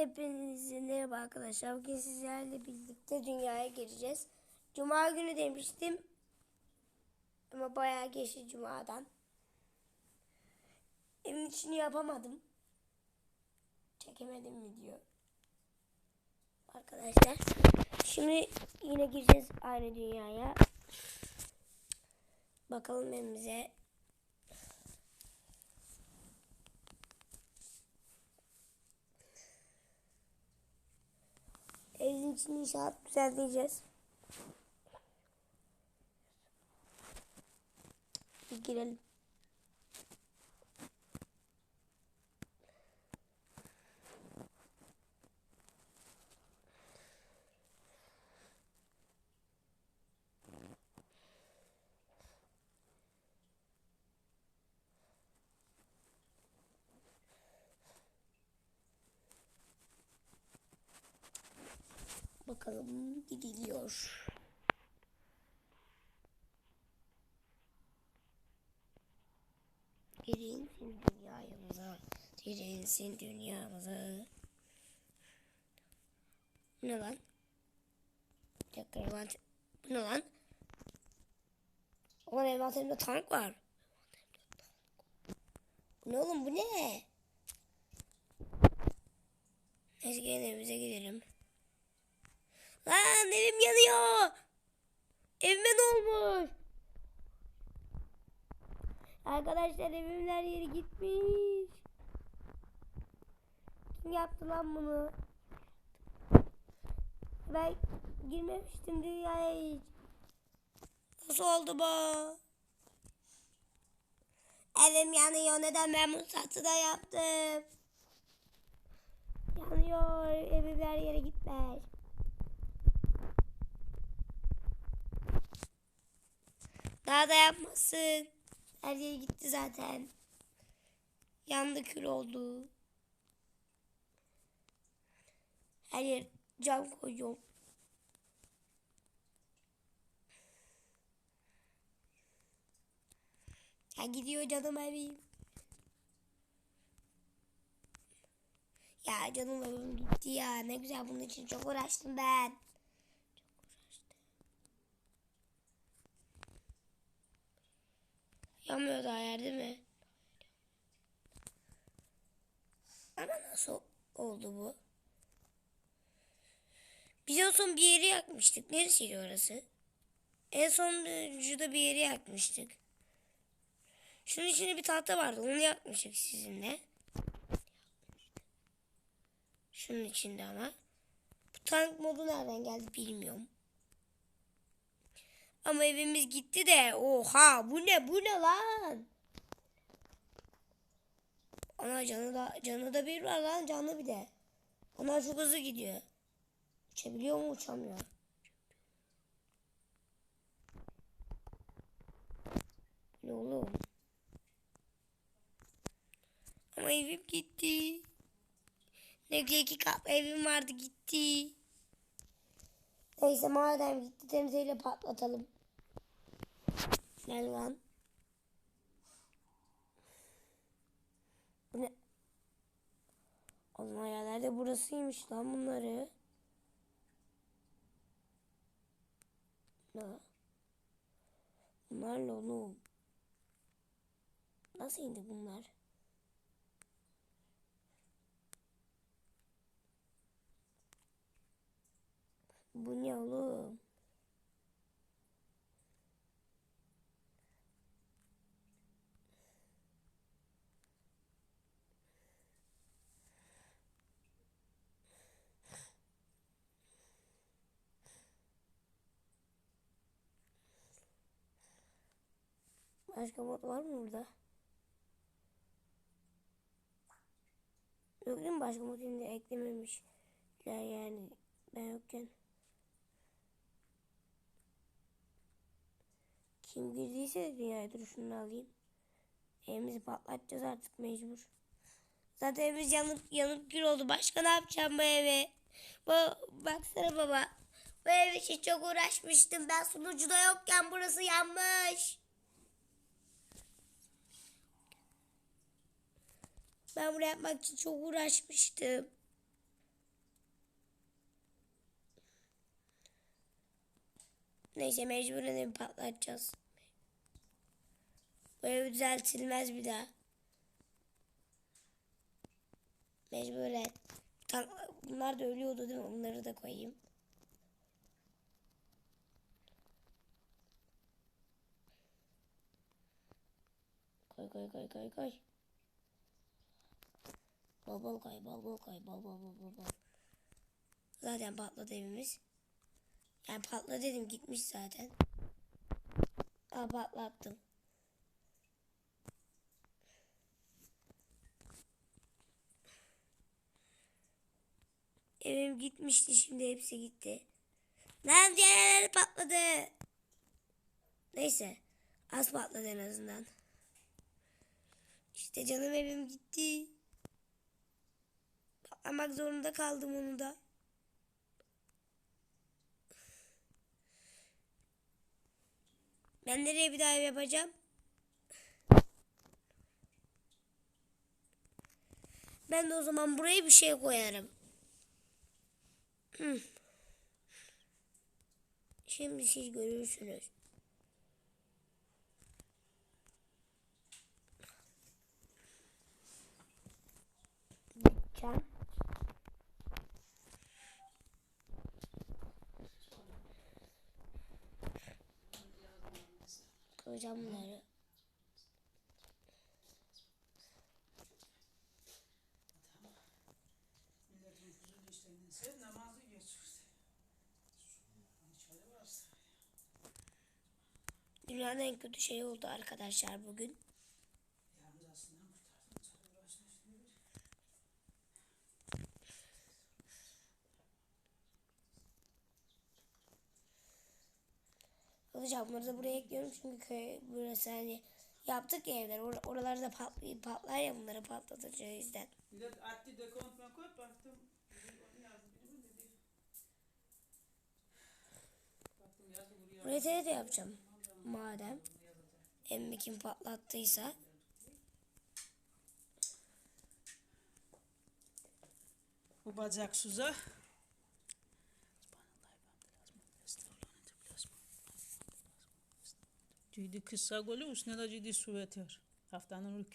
Hepinize merhaba arkadaşlar. Bugün sizlerle birlikte dünyaya gireceğiz. Cuma günü demiştim. Ama bayağı geçti Cuma'dan. Evin içini yapamadım. Çekemedim video. Arkadaşlar. Şimdi yine gireceğiz aynı dünyaya. Bakalım evimize. İçin inşaat düzenleyeceğiz. Bir girelim. Bakalım gidiliyor. Girilsin dünyamıza. Girilsin dünyamıza. Bu ne lan? Bir dakika envant- Bu ne lan? Ulan envanterimde tank var. Bu ne oğlum bu ne? Neyse gelin evimize gidelim. Lan evim yanıyor. Evime ne olmuş? Arkadaşlar evimin her yeri gitmiş. Kim yaptı lan bunu? Ben girmemiştim dünyaya hiç. Nasıl oldu bu? Evim yanıyor. Neden ben bunu satıda yaptım? Yanıyor. Evim her yere gitmiş. Daha da yapmasın. Her yere gitti zaten. Yandı kül oldu. Her yer cam koyuyorum. Ya gidiyor canım evim. Ya canım evim gitti ya. Ne güzel bunun için çok uğraştım ben. Yanmıyor daha yer değil mi? Ama nasıl oldu bu? Biz en son bir yeri yakmıştık. Neresiydi orası? En son da bir yeri yakmıştık. Şunun içinde bir tahta vardı. Onu yakmıştık sizinle. Şunun içinde ama. Bu tank modu nereden geldi bilmiyorum. Ama evimiz gitti de oha bu ne bu ne lan? Ana canı da canı da bir var lan canlı bir de. Ona çok hızlı gidiyor. Uçabiliyor mu uçamıyor. Ne oğlum? Ama evim gitti. Ne güzel katlı evim vardı gitti. Neyse madem gitti temizliğiyle patlatalım. Gel lan. Bu ne? Oğlum yerlerde burasıymış lan bunları. Ne? Bunlar ne oğlum? Nasıl indi bunlar? Bu ne oğlum? Başka mod var mı burada? Yok değil mi? Başka mod şimdi eklememişler yani ben yokken. Kim girdiyse dünyaya duruşunu alayım. Evimizi patlatacağız artık mecbur. Zaten evimiz yanıp yanıp gül oldu. Başka ne yapacağım bu eve? Bu, baksana baba. Bu ev için çok uğraşmıştım. Ben sunucuda yokken burası yanmış. Ben bunu yapmak için çok uğraşmıştım. Neyse mecburen evi patlatacağız. Bu ev düzeltilmez bir daha. Mecburen. Tank, bunlar da ölüyordu değil mi? Onları da koyayım. Koy koy koy koy koy. Bol bol koy bol bol koy bol bol bol bol bol. Zaten patladı evimiz. Yani patladı dedim gitmiş zaten. Aa patlattım. Evim gitmişti şimdi hepsi gitti. Lan diğerleri patladı. Neyse. Az patladı en azından. İşte canım evim gitti. Patlamak zorunda kaldım onu da. Ben nereye bir daha ev yapacağım? Ben de o zaman buraya bir şey koyarım. Şimdi siz görürsünüz. Dükkan. Koyacağım bunları. Milletin Dünyanın en kötü şeyi oldu arkadaşlar bugün. Alacağım bunları buraya ekliyorum çünkü köy burası hani yaptık ya evler or oraları da patlayıp patlar ya bunları patlatacağız o yüzden. Millet adli dekontuna koy baktım. buraya. De yapacağım. Madem emmi kim patlattıysa. Bu bacaksıza. Cidi kısa golü üstüne de cidi su yeter. Haftanın.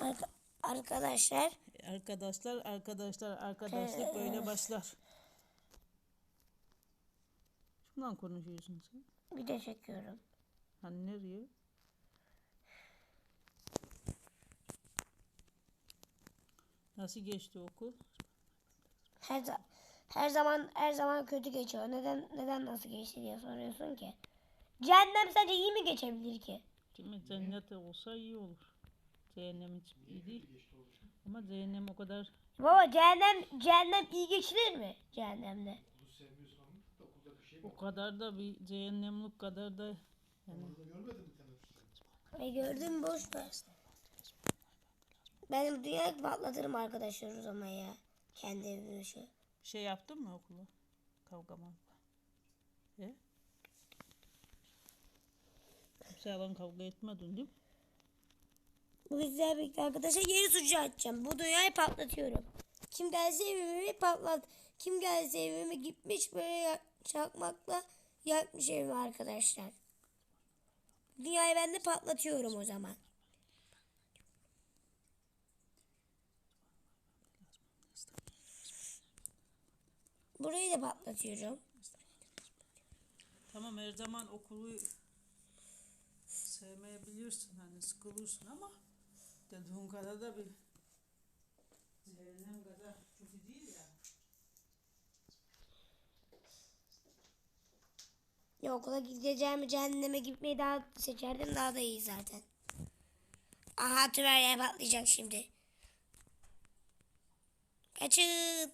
Arka- arkadaşlar Arkadaşlar, arkadaşlar, arkadaşlık böyle başlar. Şundan konuşuyorsun sen. bir de çekiyorum. Hani nereye? Nasıl geçti okul? Her za- her zaman her zaman kötü geçiyor. Neden neden nasıl geçti diye soruyorsun ki. Cehennem sadece iyi mi geçebilir ki? Değil mi? Cennet olsa iyi olur. Cehennem hiç iyi değil. Ama cehennem o kadar Baba cehennem cehennem iyi geçilir mi? Cehennemde. O kadar da bir cehennemlik kadar da yani E gördün mü boş ver. Ben dünyayı patlatırım arkadaşlar o zaman ya. Kendi evime şu. bir şey yaptın mı okula? Kavga mavga. E? Kimseyle kavga etmedin değil mi? Bu güzel bir arkadaşlar yeni sucu açacağım. Bu dünyayı patlatıyorum. Kim gelse evimi patlat. Kim gelse evimi gitmiş böyle çakmakla yakmış evimi arkadaşlar. Dünyayı ben de patlatıyorum o zaman. Burayı da patlatıyorum. Tamam her zaman okulu sevmeyebilirsin hani sıkılırsın ama dediğin kadar da bir cehennem kadar kötü değil ya. Ya okula gideceğimi cehenneme gitmeyi daha seçerdim daha da iyi zaten. Aha tümer yer patlayacak şimdi. Kaçın.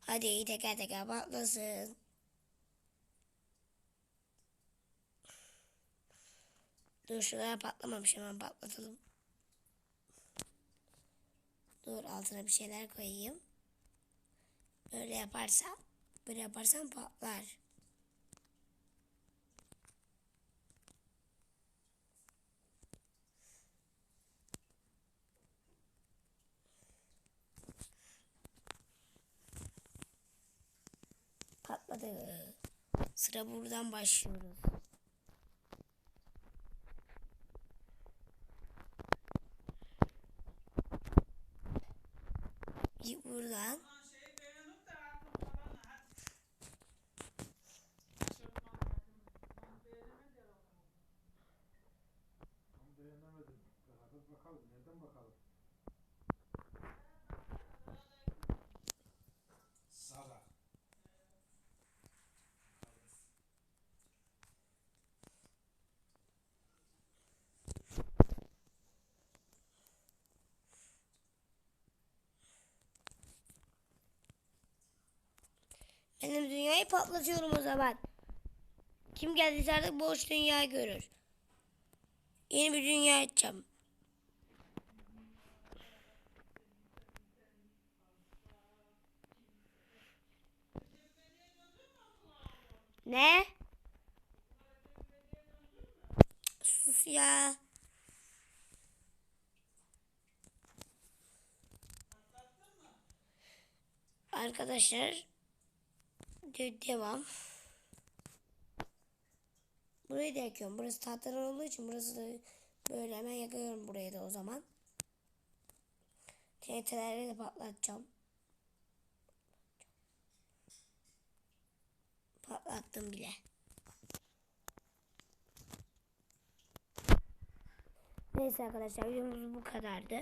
Hadi teker teker patlasın. Dur şuraya patlamamış hemen patlatalım. Dur altına bir şeyler koyayım. Böyle yaparsam, böyle yaparsam patlar. Patladı. Sıra buradan başlıyoruz. Bakalım. Nereden bakalım? Sara. Benim dünyayı patlatıyorum o zaman. Kim geldiyse artık boş dünya görür. Yeni bir dünya açacağım. Ne? Sus ya. Arkadaşlar de- devam. Burayı da yakıyorum. Burası tahtadan olduğu için burası da böyle hemen yakıyorum burayı da o zaman. TNT'leri de patlatacağım. Patlattım bile. Neyse arkadaşlar videomuz bu kadardı.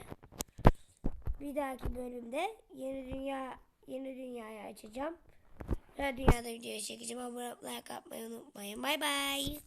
Bir dahaki bölümde yeni dünya yeni dünyayı açacağım. Her dünyada video çekeceğim. Abone olmayı, like atmayı unutmayın. Bay bay.